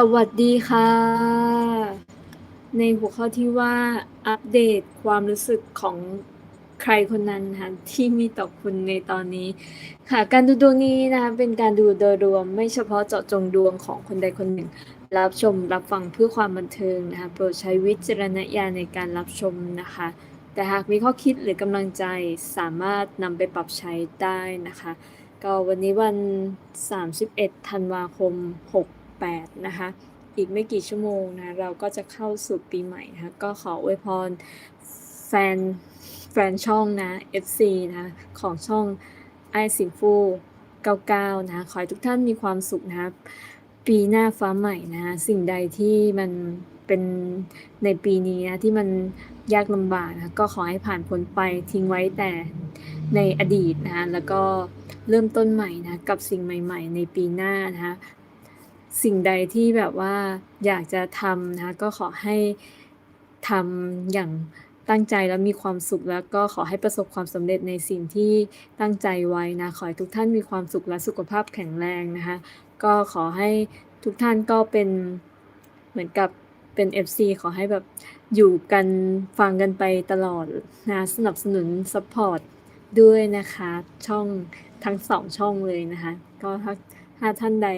สวัสดีค่ะ ในหัวข้อที่ว่าอัปเดตความรู้สึกของใครคนนั้นนะที่มีต่อคุณในตอนนี้ ค่ะ การดูดวงนี้นะคะเป็นการดูโดยรวม ไม่เฉพาะเจาะจงดวงของคนใดคนหนึ่ง รับชมรับฟังเพื่อความบันเทิงนะคะโปรดใช้วิจารณญาณในการรับชมนะคะ แต่หากมีข้อคิดหรือกำลังใจสามารถนำไปปรับใช้ได้นะคะ ก็วันนี้วัน 31 ธันวาคม 68นะคะ อีกไม่กี่ชั่วโมงนะ เราก็จะเข้าสู่ปีใหม่นะคะก็ขออวยพรแฟน แฟนช่องนะ FC นะ ของช่องไอสิงฟู99 นะ ขอให้ทุกท่านมีความสุขนะปีหน้าฟ้าใหม่นะ สิ่งใดที่มันเป็นในปีนี้นะ ที่มันยากลำบากนะ ก็ขอให้ผ่านพ้นไปทิ้งไว้แต่ในอดีตนะคะแล้วก็เริ่มต้นใหม่นะ กับสิ่งใหม่ ๆ ในปีหน้านะ สิ่งใดที่แบบว่าอยากจะทำนะคะ ก็ขอให้ทำอย่างตั้งใจและมีความสุขแล้วก็ขอให้ประสบความสำเร็จในสิ่งที่ตั้งใจไว้นะ ขอให้ทุกท่านมีความสุขและสุขภาพแข็งแรงนะคะ ก็ขอให้ทุกท่านก็เป็นเหมือนกับเป็น FC ขอให้แบบอยู่กันฟังกันไปตลอดนะสนับสนุนซัพพอร์ตด้วยนะคะ ช่องทั้งสองช่องเลยนะคะ ก็ถ้า ถ้าท่านใด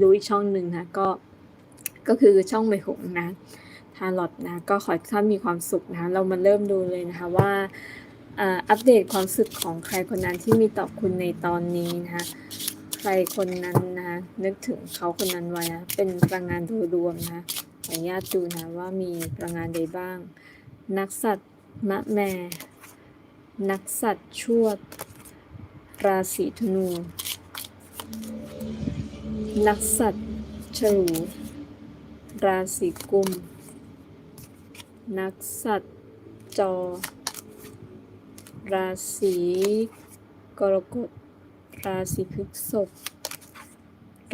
รู้อีกช่องหนึ่งนะก็ก็คือช่องใบหงนะทาร์ลอตนะก็ขอให้ท่านมีความสุขนะเรามาเริ่มดูเลยนะคะว่าอัปเดตความรู้สึกของใครคนนั้นที่มีต่อคุณในตอนนี้นะคะใครคนนั้นนะนึกถึงเขาคนนั้นไว้นะเป็นพลังงานโดยรวมนะคะขออนุญาตดูนะว่ามีพลังงานใดบ้าง นักสัตว์มะแม่ นักสัตว์ชวด ราศีธนู นักสัตว์ฉลูราศีกุม นักสัตว์จอ ราศีกรกฎ ราศีพฤษภ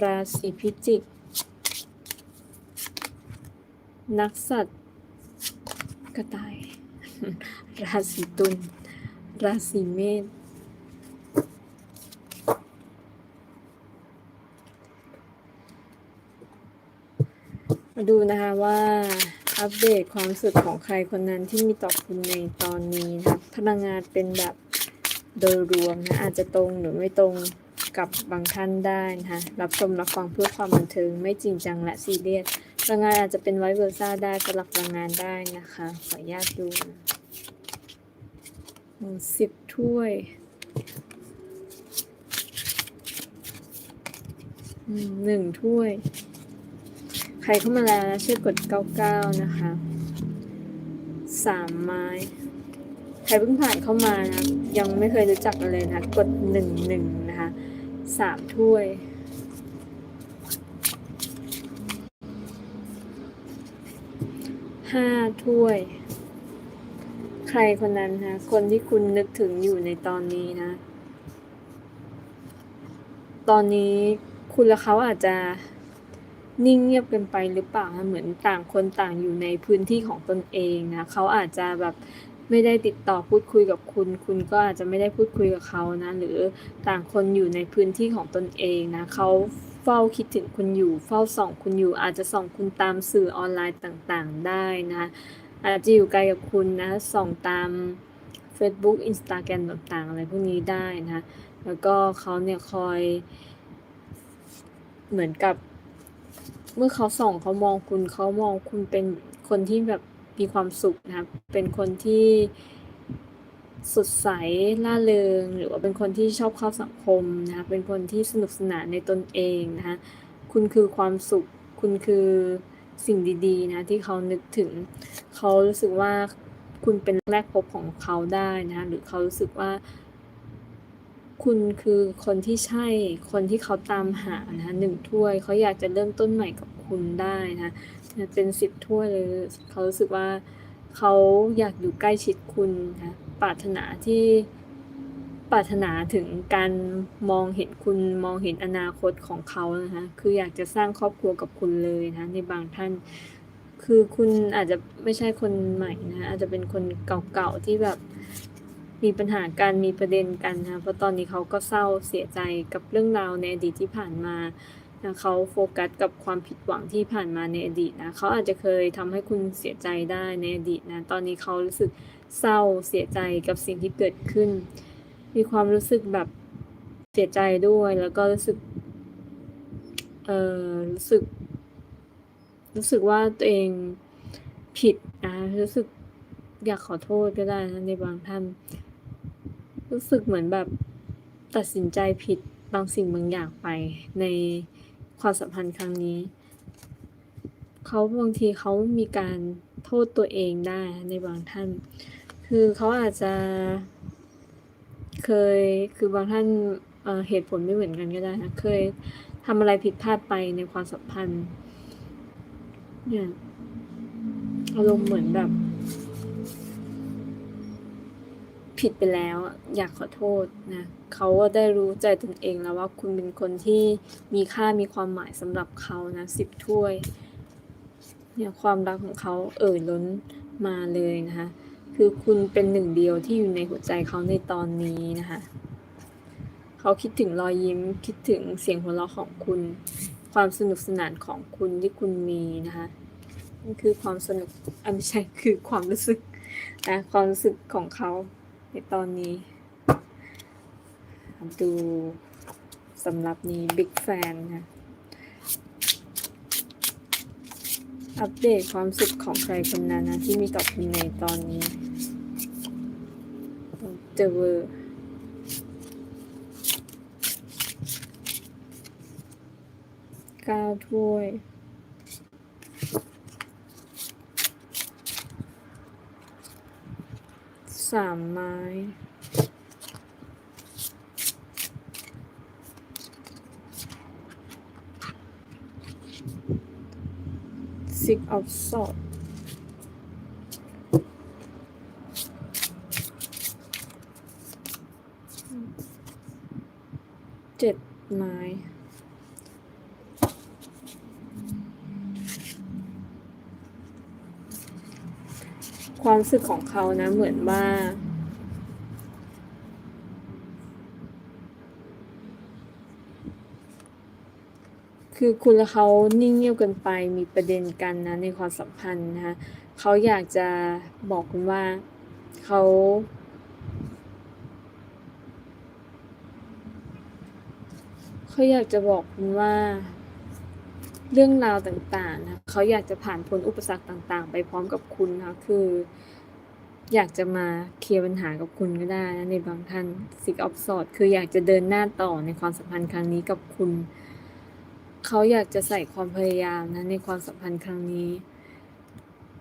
ราศีพิจิก นักสัตว์กระต่าย ราศีตุล ราศีเมษ มาดูนะคะว่าอัปเดตความรู้สึกของใครคนนั้นที่มีต่อคุณในตอนนี้นะคะพลังงานเป็นแบบโดยรวมนะอาจจะตรงหรือไม่ตรงกับบางท่านได้นะคะรับชมรับฟังเพื่อความบันเทิงไม่จริงจังและซีเรียสพลังงานอาจจะเป็นไวเวอร์ซ่าได้สลับพลังงานได้นะคะขออนุญาตดูสิบถ้วยหนึ่งถ้วย รเข้ามาแล้วนะช่วยกด 99 นะคะสามไม้ ใครเพิ่งผ่านเข้ามานะ ยังไม่เคยรู้จักกันเลยนะ กด 11 นะคะสามถ้วยห้าถ้วย ใครคนนั้นนะ คนที่คุณนึกถึงอยู่ในตอนนี้นะ ตอนนี้คุณและเขาอาจจะ นิ่งเงียบกันไปหรือเปล่าคะเหมือนต่างคนต่างอยู่ในพื้นที่ของตนเองนะเขาอาจจะแบบไม่ได้ติดต่อพูดคุยกับคุณ คุณก็อาจจะไม่ได้พูดคุยกับเขานะ หรือต่างคนอยู่ในพื้นที่ของตนเองนะเขาเฝ้าคิดถึงคุณอยู่ เฝ้าส่องคุณอยู่ อาจจะส่องคุณตามสื่อออนไลน์ต่างๆ ได้นะ อาจจะอยู่ไกลกับคุณนะ ส่องตาม Facebook Instagram ต่างๆ อะไรพวกนี้ได้นะ แล้วก็เขาเนี่ยคอยเหมือนกับ เมื่อเขาส่องเขามองคุณเขามองคุณเป็นคนที่แบบมีความสุขนะครับ เป็นคนที่สดใสล่าเริง หรือว่าเป็นคนที่ชอบเข้าสังคมนะคะเป็นคนที่สนุกสนานในตนเองนะคะคุณคือความสุข คุณคือสิ่งดีๆนะที่เขานึกถึง เขารู้สึกว่าคุณเป็นแรกพบของเขาได้นะคะหรือเขารู้สึกว่า คุณคือคนที่ใช่คนที่เขาตามหานะหนึ่งถ้วยเขาอยากจะเริ่มต้นใหม่กับคุณได้นะเป็นสิบถ้วยเลยเขารู้สึกว่าเขาอยากอยู่ใกล้ชิดคุณนะปรารถนาที่ปรารถนาถึงการมองเห็นคุณมองเห็นอนาคตของเขานะคะคืออยากจะสร้างครอบครัวกับคุณเลยนะในบางท่าน คือคุณอาจจะไม่ใช่คนใหม่นะอาจจะเป็นคนเก่าๆที่แบบ มีปัญหาการมีประเด็นกันนะเพราะตอนนี้เขาก็เศร้าเสียใจกับเรื่องราวในอดีตที่ผ่านมานะเขาโฟกัสกับความผิดหวังที่ผ่านมาในอดีตนะเขาอาจจะเคยทำให้คุณเสียใจได้ในอดีตนะตอนนี้เขารู้สึกเศร้าเสียใจกับสิ่งที่เกิดขึ้น มีความรู้สึกแบบเสียใจด้วยแล้วก็รู้สึกเออรู้สึก รู้สึกว่าตัวเองผิดนะรู้สึกอยากขอโทษก็ได้นะในบางท่าน รู้สึกเหมือนแบบตัดสินใจผิดบางสิ่งบางอย่างไปในความสัมพันธ์ครั้งนี้ เขาบางทีเขามีการโทษตัวเองได้ในบางท่าน คือเขาอาจจะเคยคือบางท่านเอ่อเหตุผลไม่เหมือนกันก็ได้นะเคยทำอะไรผิดพลาดไปในความสัมพันธ์เนี่ยอารมณ์เหมือนแบบ ผิดไปแล้ว อยากขอโทษนะเขาก็ได้รู้ใจตนเองแล้วว่าคุณเป็นคนที่มีค่ามีความหมายสำหรับเขานะสิบถ้วยเนี่ยความรักของเขาเอ่ยล้นมาเลยนะคะคือคุณเป็นหนึ่งเดียวที่อยู่ในหัวใจเขาในตอนนี้นะคะเขาคิดถึงรอยยิ้มคิดถึงเสียงหัวเราะของคุณ ความสนุกสนานของคุณที่คุณมีนะคะนี่คือความสนุกอะไม่ใช่คือความรู้สึกนะความรู้สึกของเขา ในตอนนี้ดูสำหรับนี้บิ๊กแฟนนะอัปเดตความสึกของใครคนนั้นนะ ที่มีต่อคุณในตอนนี้เจอเวอร์เก้าถ้วย สามไม้สิบออฟสอดเจ็ดไม้ ความรู้สึกของเขานะ เหมือนว่าคือคุณและเขานิ่งเงียบเกินไปมีประเด็นกันนะในความสัมพันธ์นะคะเขาอยากจะบอกคุณว่าเขาเขาอยากจะบอกคุณว่า เรื่องราวต่างๆนะเขาอยากจะผ่านพ้นอุปสรรคต่าง ๆ ไปพร้อมกับคุณนะคะคือ อยากจะมาเคลียร์ปัญหากับคุณก็ได้นะในบางท่าน Six of Swords คืออยากจะเดินหน้าต่อในความสัมพันธ์ครั้งนี้กับคุณ เขาอยากจะใส่ความพยายามนะในความสัมพันธ์ครั้งนี้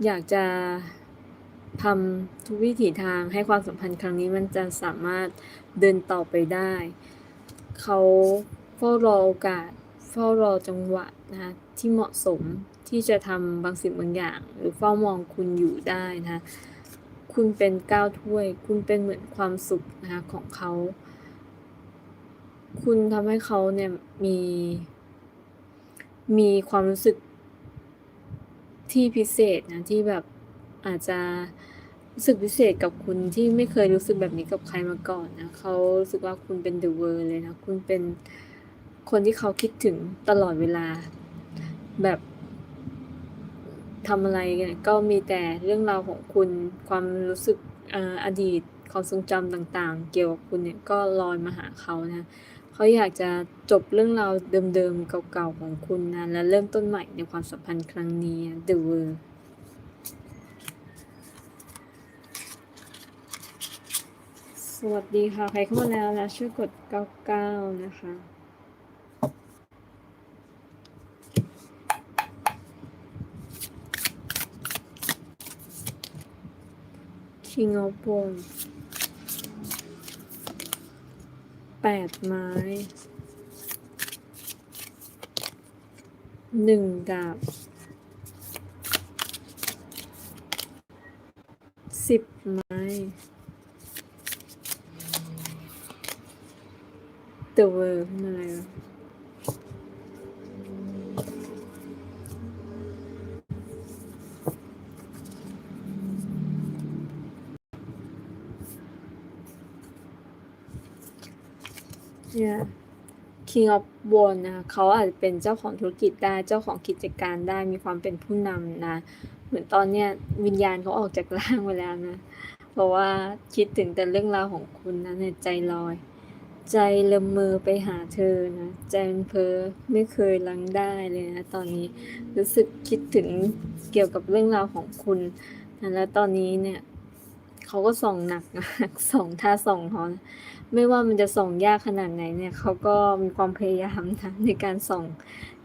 อยากจะทำทุกวิถีทางให้ความสัมพันธ์ครั้งนี้มันจะสามารถเดินต่อไปได้ เขาเฝ้ารอโอกาส เฝ้ารอจังหวะนะคะที่เหมาะสมที่จะทำบางสิ่งบางอย่าง หรือเฝ้ามองคุณอยู่ได้นะคะคุณเป็นก้าวถ้วย คุณเป็นเหมือนความสุขนะคะของเขา คุณทำให้เขาเนี่ยมี มีความรู้สึกที่พิเศษนะที่แบบอาจจะรู้สึกพิเศษกับคุณที่ไม่เคยรู้สึกแบบนี้กับใครมาก่อนนะเขารู้สึกว่าคุณเป็น the world เลยนะ คุณเป็น คนที่เขาคิดถึงตลอดเวลา แบบทำอะไรเนี่ยก็มีแต่เรื่องราวของคุณความรู้สึกอดีตความทรงจำต่างๆ เกี่ยวกับคุณเนี่ยก็ลอยมาหาเขานะเขาอยากจะจบเรื่องราวเดิมๆเก่าๆของคุณนะและเริ่มต้นใหม่ในความสัมพันธ์ครั้งนี้ The World สวัสดีค่ะ ใครเข้ามาแล้วนะช่วยกด 99 นะคะ King of Wands แปดไม้หนึ่งดาบสิบไม้ The World อะไรวะเนี่ย King of w a n d นะเขาอาจจะเป็นเจ้าของธุรกิจได้เจ้าของกิจการได้มีความเป็นผู้นำนะ เหมือนตอนเนี้ยวิญญาณเขาออกจากร่างไปแล้วนะ เพราะว่าคิดถึงแต่เรื่องราวของคุณนะเนี่ยใจลอย ใจละเมอไปหาเธอนะใจมันเพ้อไม่เคยลังได้เลยนะตอนนี้รู้สึกคิดถึงเกี่ยวกับเรื่องราวของคุณนะแล้วตอนนี้เนี่ย เขาก็ส่องหนักส่องท่าส่องเขานไม่ว่ามันจะส่องยากขนาดไหนเนี่ยเขาก็มีความพยายามนะในการส่อง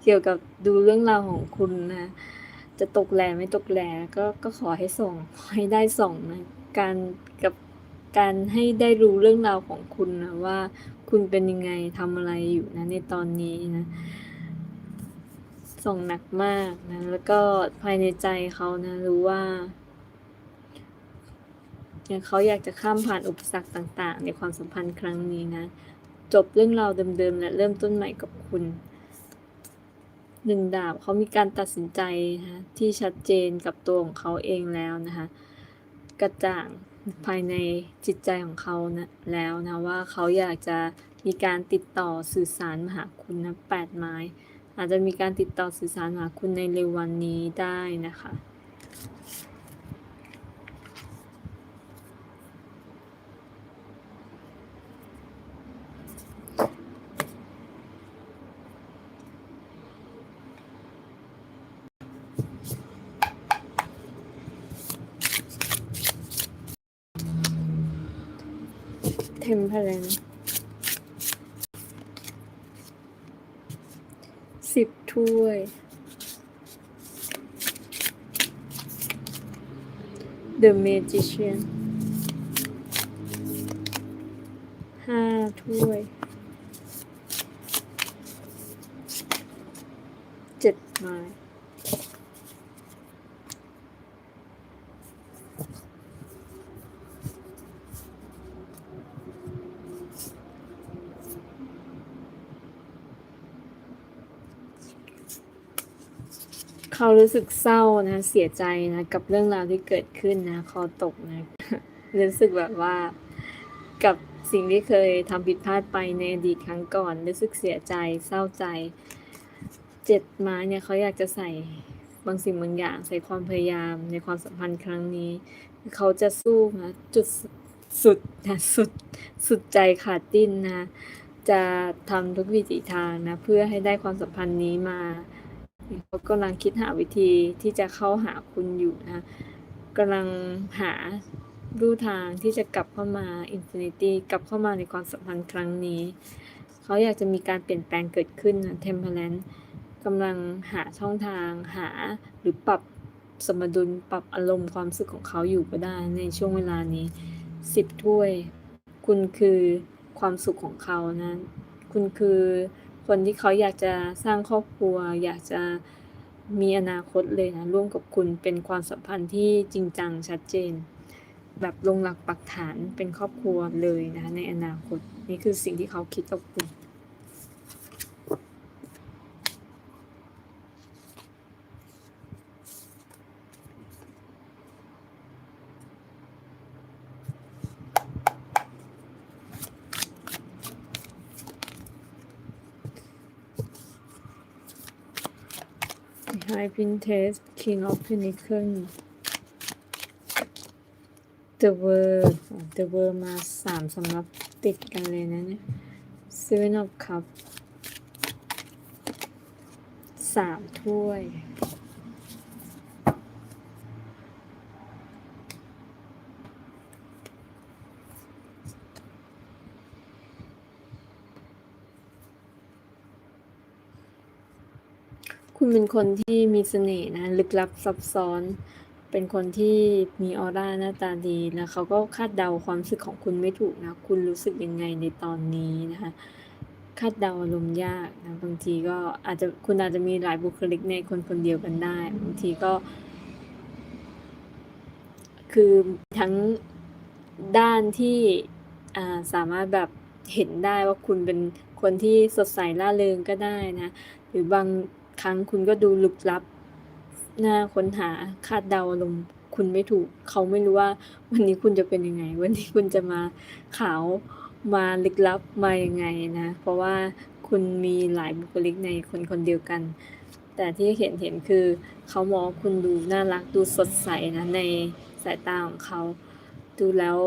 เกี่ยวกับดูเรื่องราวของคุณนะจะตกแหลไม่ตกแหลก็ก็ขอให้ส่งขอให้ได้ส่งนะการกับการให้ได้รู้เรื่องราวของคุณนะว่าคุณเป็นยังไงทำอะไรอยู่นะในตอนนี้นะส่งหนักมากนะแล้วก็ภายในใจเขานะรู้ว่า เนี่ยเขาอยากจะข้ามผ่านอุปสรรคต่างๆ ในความสัมพันธ์ครั้งนี้นะ จบเรื่องราวเดิมๆ และเริ่มต้นใหม่กับคุณหนึ่งดาบเขามีการตัดสินใจนะะที่ชัดเจนกับตัวของเขาเองแล้วนะคะกระจ่างภายในจิตใจของเขานะแล้วนะว่าเขาอยากจะมีการติดต่อสื่อสารมาหาคุณนะแปดไม้ อาจจะมีการติดต่อสื่อสารมาหาคุณในเร็ววันนี้ได้นะคะ เทมเพลนสิบถ้วย The Magician ห้าถ้วยเจ็ดไม้ เขารู้สึกเศร้านะ เสียใจนะ กับเรื่องราวที่เกิดขึ้นนะคอตกนะรู้สึกแบบว่ากับสิ่งที่เคยทำผิดพลาดไปในอดีตครั้งก่อนรู้สึกเสียใจเศร้าใจเจ็ดไม้เนี่ยเขาอยากจะใส่บางสิ่งบางอย่างใส่ความพยายามในความสัมพันธ์ครั้งนี้ เขาจะสู้นะจุดสุดนะสุดสุดใจขาดดิ้นนะ จะทำทุกวิถีทางนะ เพื่อให้ได้ความสัมพันธ์นี้มา เขากำลังคิดหาวิธีที่จะเข้าหาคุณอยู่นะกำลังหารูทางที่จะกลับเข้ามาอินฟินิตี้กลับเข้ามาในความสัมพันธ์ครั้งนี้ เขาอยากจะมีการเปลี่ยนแปลงเกิดขึ้นนะเทมเพลนกำลังหาช่องทางหาหรือปรับสมดุลปรับอารมณ์ความรู้สึกของเขาอยู่ก็ได้ในช่วงเวลานี้สิบถ้วย คุณคือความสุขของเขานะ คุณคือ คนที่เขาอยากจะสร้างครอบครัว อยากจะมีอนาคตเลยนะร่วมกับคุณเป็นความสัมพันธ์ที่จริงจังชัดเจน แบบลงหลักปักฐานเป็นครอบครัวเลยนะคะในอนาคต นี่คือสิ่งที่เขาคิดกับคุณ High Princess King of Pentacle The World The World มาสามสำหรับติดกันเลยนะเนี่ย Seven of Cup สามถ้วย คุณ เป็นคนที่มีเสน่ห์นะ ลึกลับซับซ้อน เป็นคนที่มีออร่าหน้าตาดีแล้วเขาก็คาดเดาความรู้สึกของคุณไม่ถูกนะ คุณรู้สึกยังไงในตอนนี้นะคะ คาดเดาอารมณ์ยากนะ บางทีก็อาจจะคุณอาจจะมีหลายบุคลิกในคนคนเดียวกันได้ บางทีก็ คือทั้งด้านที่าสามารถแบบเห็นได้ว่าคุณเป็นคนที่สดใสร่าเริงก็ได้นะ หรือบาง ครั้งคุณก็ดูลึกลับน่าค้นหาคาดเดาอารมณ์คุณไม่ถูก เขาไม่รู้ว่า วันนี้คุณจะเป็นยังไง วันนี้คุณจะมาขาวมาลึกลับมายังไงนะ เพราะว่าคุณมีหลายบุคลิกในคนคนเดียวกัน แต่ที่เห็นเห็นคือ เขามองคุณดูน่ารักดูสดใสนะในสายตาของเขาดูแล้ว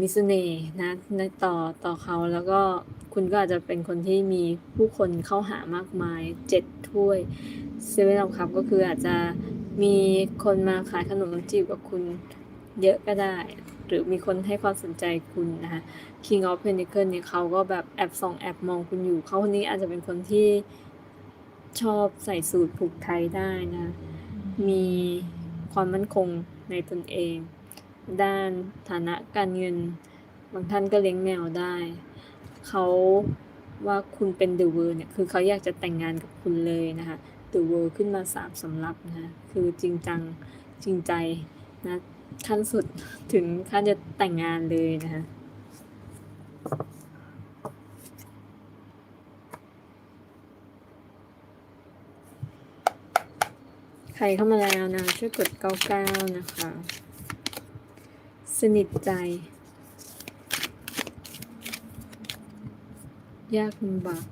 มีเสน่ห์นะในต่อต่อเขาแล้วก็ คุณก็อาจจะเป็นคนที่มีผู้คนเข้าหามากมายเจ็ดถ้วยเซเว่นคัพก็คืออาจจะมีคนมาขายขนมจีบกับคุณเยอะก็ได้ หรือมีคนให้ความสนใจคุณนะคะ King of Pentacle เนี่ยเขาก็แบบแอบส่องแอบมองคุณอยู่เขาคนนี้อาจจะเป็นคนที่ชอบใส่สูตรผูกไทยได้นะ มีความมั่นคงในตนเอง ด้านฐานะการเงิน บางท่านก็เลี้ยงแมวได้ เขาว่าคุณเป็นเดอะเวอร์เนี่ย คือเขาอยากจะแต่งงานกับคุณเลยนะคะเดอะเวอร์ขึ้นมาสามสำรับนะคะคือจริงจังจริงใจนะขั้นสุดถึงขั้นจะแต่งงานเลยนะคะใครเข้ามาแล้วนะ ช่วยกด 99 นะคะ สนิทใจ ยากลำบาก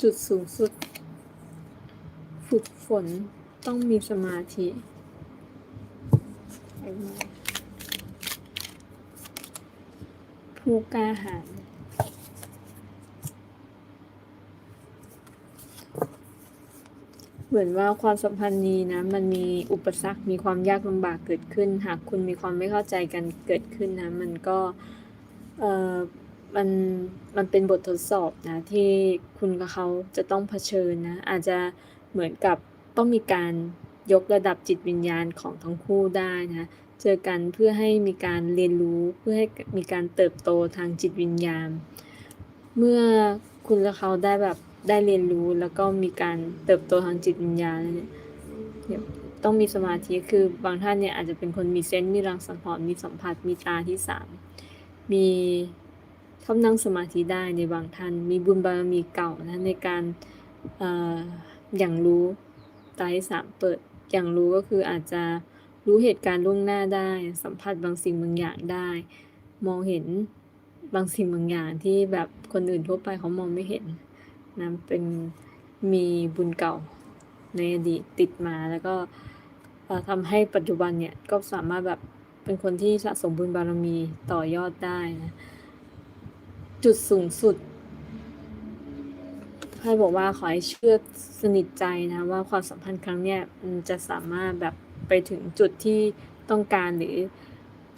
จุดสูงสุด ฝึกฝนต้องมีสมาธิไปมาผู้กล้าหาญ เหมือนว่าความสัมพันธ์นี้นะมันมีอุปสรรค มีความยากลำบากเกิดขึ้น หากคุณมีความไม่เข้าใจกันเกิดขึ้นนะ มันก็เออมันมันเป็นบททดสอบนะที่คุณกับเขาจะต้องเผชิญนะอาจจะเหมือนกับต้องมีการยกระดับจิตวิญญาณของทั้งคู่ได้นะเจอกันเพื่อให้มีการเรียนรู้เพื่อให้มีการเติบโตทางจิตวิญญาณ เมื่อคุณและเขาได้แบบ ได้เรียนรู้แล้วก็มีการเติบโตทางจิตวิญญาณเนี่ยต้องมีสมาธิคือบางท่านเนี่ยอาจจะเป็นคนมีเซนส์มีรังสังหรณ์มีสัมผัสมีตาที่สามมีชอบนั่งสมาธิได้ในบางท่านมีบุญบารมีเก่านะในการเอ่ออย่างรู้ตาที่สามเปิดอย่างรู้ก็คืออาจจะรู้เหตุการณ์ล่วงหน้าได้ สัมผัสบางสิ่งบางอย่างได้ มองเห็นบางสิ่งบางอย่างที่แบบคนอื่นทั่วไปเขามองไม่เห็น นะเป็นมีบุญเก่าในอดีตติดมาแล้วก็ทำให้ปัจจุบันเนี่ยก็สามารถแบบเป็นคนที่สะสมบุญบารมีต่อยอดได้นะจุดสูงสุดให้บอกว่าขอให้เชื่อสนิทใจนะว่าความสัมพันธ์ครั้งเนี้ยมันจะสามารถแบบไปถึงจุดที่ต้องการหรือ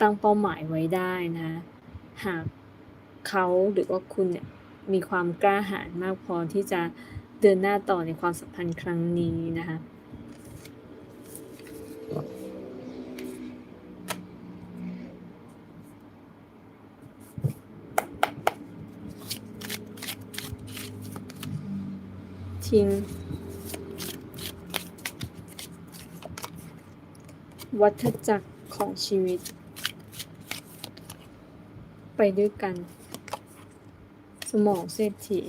ตั้งเป้าหมายไว้ได้นะ หากเขาหรือว่าคุณเนี่ย มีความกล้าหาญมากพอที่จะเดินหน้าต่อในความสัมพันธ์ครั้งนี้นะคะทิ้งวัฏจักรของชีวิต ไปด้วยกัน มองเศรษฐี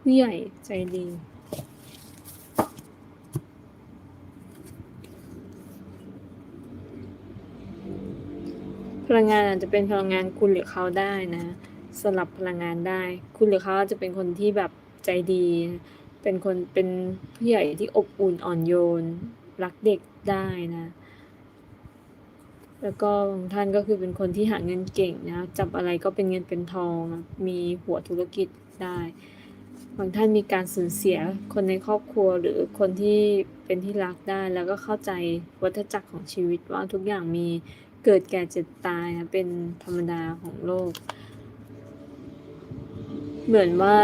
ผู้ใหญ่ใจดีพลังงานอาจจะเป็นพลังงานคุณหรือเขาได้นะสลับพลังงานได้ คุณหรือเขาจะเป็นคนที่แบบใจดี เป็นคนเป็นผู้ใหญ่ที่อบอุ่นอ่อนโยน รักเด็กได้นะ แล้วก็บางท่านก็คือเป็นคนที่หาเงินเก่งนะจับอะไรก็เป็นเงินเป็นทอง มีหัวธุรกิจได้ บางท่านมีการสูญเสียคนในครอบครัวหรือคนที่เป็นที่รักได้ แล้วก็เข้าใจวัฏจักรของชีวิตว่าทุกอย่างมีเกิดแก่เจ็บตายนะเป็นธรรมดาของโลก เหมือนว่า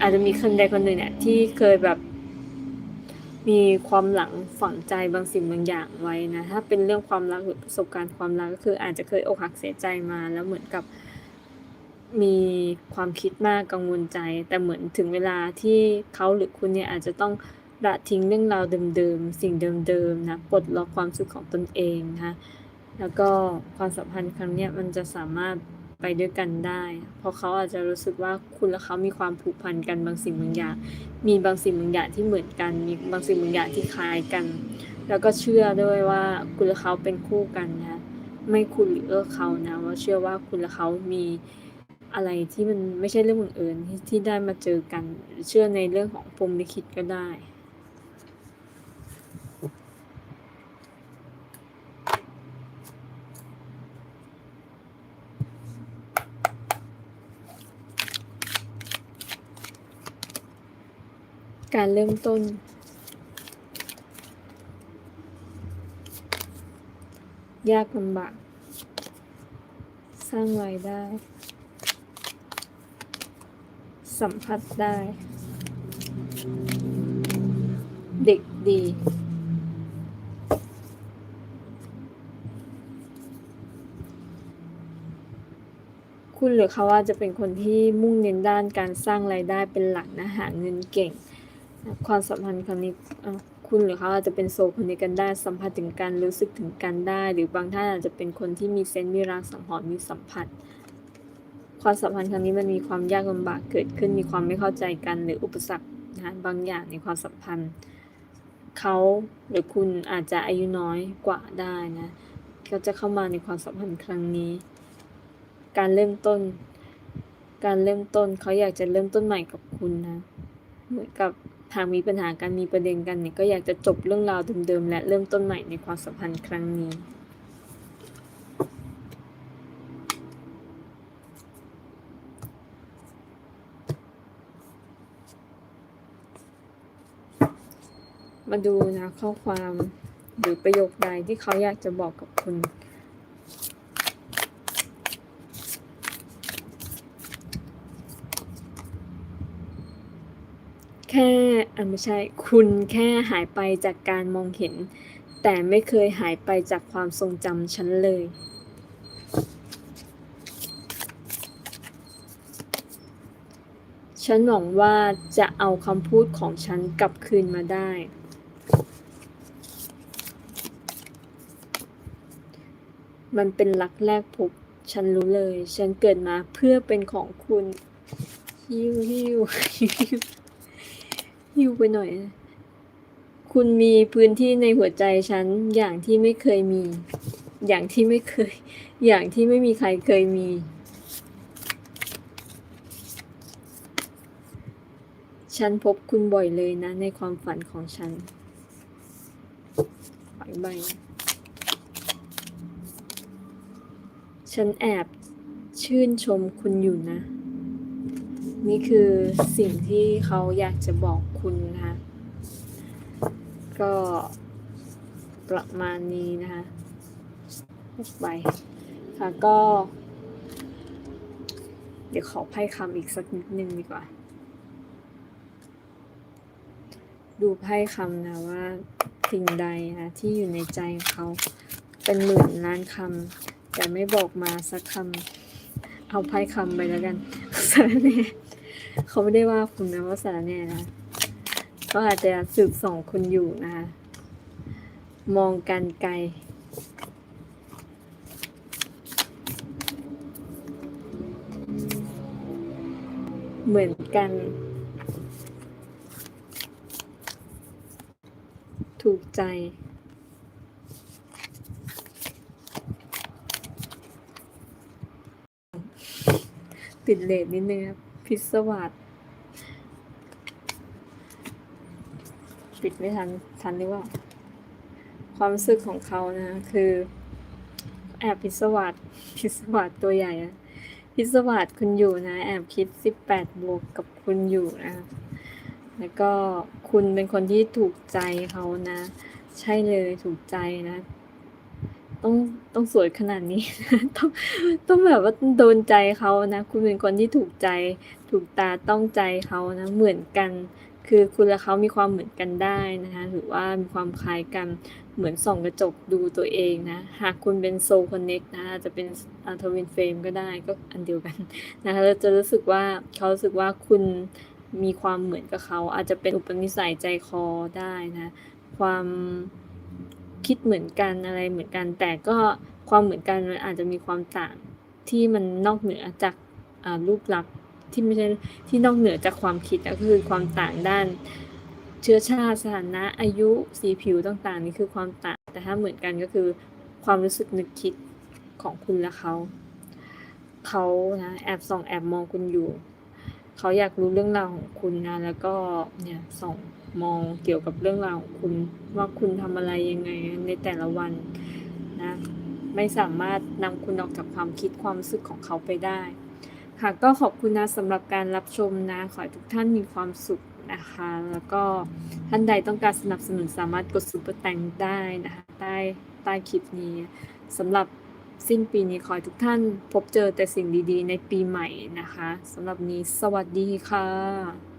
อาจจะมีคนใดคนหนึ่งเนี่ยที่เคยแบบ มีความหลังฝังใจบางสิ่งบางอย่างไว้นะถ้าเป็นเรื่องความรักหรือประสบการณ์ความรักก็คืออาจจะเคยอกหักเสียใจมาแล้วเหมือนกับมีความคิดมากกังวลใจ แต่เหมือนถึงเวลาที่เขาหรือคุณเนี่ยอาจจะต้องละทิ้งเรื่องราวเดิมๆ สิ่งเดิมๆนะปลดล็อกความสุขของตนเองนะคะแล้วก็ความสัมพันธ์ครั้งเนี้ยมันจะสามารถ ไปด้วยกันได้ เพราะเขาอาจจะรู้สึกว่าคุณและเขามีความผูกพันกันบางสิ่งบางอย่าง มีบางสิ่งบางอย่างที่เหมือนกัน มีบางสิ่งบางอย่างที่คล้ายกัน แล้วก็เชื่อด้วยว่าคุณและเขาเป็นคู่กันนะ ไม่คุณหรือเออเขานะว่าเชื่อว่าคุณและเขามีอะไรที่มันไม่ใช่เรื่องบังเอิญที่ที่ได้มาเจอกัน เชื่อในเรื่องของพรหมลิขิตก็ได้ การเริ่มต้น ยากลำบาก สร้างรายได้ สัมผัสได้ เด็กดี คุณหรือเขาอาจะเป็นคนที่มุ่งเน้นด้านการสร้างรายได้เป็นหลักนะหาเงินเก่ง ความสัมพันธ์ครั้งนี้คุณหรือเขาอาจจะเป็นโซคนนี้กันได้ สัมผัสถึงการรู้สึกถึงกันได้ หรือบางท่านอาจจะเป็นคนที่มีเซนส์มีรางสังหรณ์มีสัมผัส ความสัมพันธ์ครั้งนี้มันมีความยากลำบากเกิดขึ้นมีความไม่เข้าใจกัน หรืออุปสรรคนะบางอย่างในความสัมพันธ์เขาหรือคุณอาจจะอายุน้อยกว่าได้นะเขาจะเข้ามาในความสัมพันธ์ครั้งนี้ การเริ่มต้น การเริ่มต้นเขาอยากจะเริ่มต้นใหม่กับคุณนะ เหมือนกับ หากมีปัญหากันมีประเด็นกันเนี่ยก็อยากจะจบเรื่องราวเดิมๆและเริ่มต้นใหม่ในความสัมพันธ์ครั้งนี้มาดูนะข้อความหรือประโยคใดที่เขาอยากจะบอกกับคุณ แค่ไม่ใช่ คุณแค่หายไปจากการมองเห็น แต่ไม่เคยหายไปจากความทรงจำฉันเลย ฉันหวังว่าจะเอาคำพูดของฉันกลับคืนมาได้ มันเป็นรักแรกพบ ฉันรู้เลย ฉันเกิดมาเพื่อเป็นของคุณฮิวฮิวฮิว ฮิวไปหน่อยนะคุณมีพื้นที่ในหัวใจฉัน อย่างที่ไม่เคยมี อย่างที่ไม่เคย อย่างที่ไม่มีใครเคยมี ฉันพบคุณบ่อยเลยนะ ในความฝันของฉันปล่อยใบฉันแอบชื่นชมคุณอยู่นะ นี่คือสิ่งที่เขาอยากจะบอกคุณนะคะก็ประมาณนี้นะคะหกใบค่ะก็ เดี๋ยวขอไพ่คำอีกสักนิดนึงดีกว่า ดูไพ่คำนะว่าสิ่งใดนะที่อยู่ในใจเขาเป็นหมื่นล้านคำแต่ไม่บอกมาสักคำเอาไพ่คำไปแล้วกันสารแน่ เขาไม่ได้ว่าคุณนะว่าสารแน่นะก็อาจจะสืบส่องคุณอยู่นะคะมองกันไกล เหมือนกัน ถูกใจติดเลทนิดนึงครับ พิศวาสปิดไม่ทัน ทันหรือเปล่า ความรู้สึกของเขานะ คือ แอบพิศวาสพิศวาสตัวใหญ่อะพิศวาสคุณอยู่นะ แอบคิด18บวกกับคุณอยู่นะแล้วก็คุณเป็นคนที่ถูกใจเขานะ ใช่เลยถูกใจนะ ต้องต้องสวยขนาดนี้ต้องต้องแบบว่าโดนใจเขานะ คุณเป็นคนที่ถูกใจ ถูกตาต้องใจเขานะ เหมือนกัน คือคุณและเขามีความเหมือนกันได้นะคะหรือว่ามีความคล้ายกันเหมือนส่องกระจกดูตัวเองนะ หากคุณเป็นโซคอนเน็กนะจจะเป็นทวินเฟรมก็ได้ก็อันเดียวกันนะคะเราจะรู้สึกว่าเขารู้สึกว่าคุณมีความเหมือนกับเขา อาจจะเป็นอุปนิสัยใจคอได้นะ ความ คิดเหมือนกันอะไรเหมือนกัน แต่ก็ความเหมือนกันมันอาจจะมีความต่างที่มันนอกเหนือจากรูปลักษณ์ที่ไม่ใช่ที่นอกเหนือจากความคิดก็คือความต่างด้าน เชื้อชาติสถานะอายุสีผิวต่างๆนี่คือความต่าง แต่ถ้าเหมือนกันก็คือความรู้สึกนึกคิดของคุณและเขาเขานะแอบส่องแอบมองคุณอยู่ เขาอยากรู้เรื่องราวของคุณนะแล้วก็เนี่ยส่อง มองเกี่ยวกับเรื่องราวของคุณว่าคุณทำอะไรยังไงในแต่ละวันนะไม่สามารถนำคุณออกจากความคิดความรู้สึกของเขาไปได้ ค่ะก็ขอบคุณนะสำหรับการรับชมนะ ขอให้ทุกท่านมีความสุขนะคะ แล้วก็ท่านใดต้องการสนับสนุนสามารถกดซุปเปอร์แตงได้นะคะใต้ใต้คลิปนี้สำหรับสิ้นปีนี้ขอให้ทุกท่านพบเจอแต่สิ่งดีๆ ในปีใหม่นะคะสำหรับนี้สวัสดีค่ะ